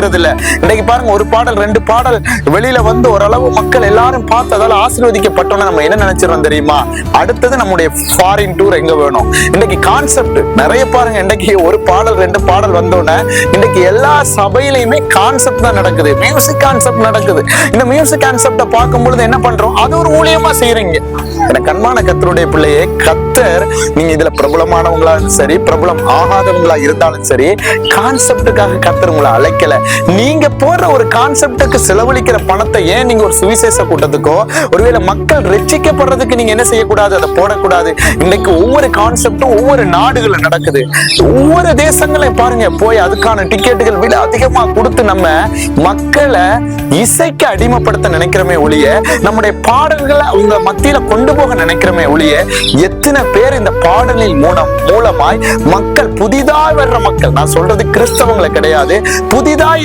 இல்ல இன்னைக்கு பாருங்க ஒரு பாடல் ரெண்டு பாடல் வெளியில வந்து ஓரளவு மக்கள் எல்லாரும் பார்த்ததால ஆசீர்வதிக்கப்பட்டோம்னு நம்ம என்ன நினைச்சிருவோம் தெரியுமா? அடுத்தது நம்முடைய ஃபாரின் டூர் எங்க வேணும்? இன்னைக்கு கான்செப்ட் நிறைய பாருங்க இன்னைக்கு ஒரு பாடல் ரெண்டு பாடல் வந்தோடனே இன்னைக்கு எல்லா சபையிலையுமே கான்செப்ட் தான் நடக்குது. மியூசிக் கான்செப்ட் நடக்குது. இந்த மியூசிக் கான்செப்ட பார்க்கும் பொழுது என்ன பண்றோம்? அது ஒரு ஊழியமா செய்யறீங்க எனக்கு கண்மான கத்தருடைய பிள்ளையே கத்தர் நீங்க இதுல பிரபலமானவங்களா சரி பிரபலம் ஆகாதவங்களா இருந்தாலும் சரி கான்செப்டுக்காக கத்தர் உங்களை அழைக்கல. நீங்க போற ஒரு கான்செப்டுக்கு செலவழிக்கிற பணத்தை ஏன் நீங்க ஒரு சுவிசேஷ கூட்டத்துக்கோ ஒருவேளை மக்கள் ரட்சிக்கப்படுறதுக்கு நீங்க என்ன செய்யக்கூடாது? அதை போடக்கூடாது. இன்னைக்கு ஒவ்வொரு கான்செப்டும் ஒவ்வொரு நாடுகள்ல நடக்குது. ஒவ்வொரு தேசங்களையும் பாருங்க போய் அதுக்கான டிக்கெட்டுகள் விட அதிகமா கொடுத்து நம்ம மக்களை இசைக்கு அடிமைப்படுத்த நினைக்கிறோமே ஒழிய நம்முடைய பாடல்களை அவங்க மத்தியில கொண்டு போக நினைக்கிறோமே ஒழிய எத்தனை பேர் இந்த பாடலின் மூலம் மூலமாய் மக்கள் புதிதாய் வர்ற மக்கள் நான் சொல்றது கிறிஸ்தவங்களை கிடையாது புதிதாய்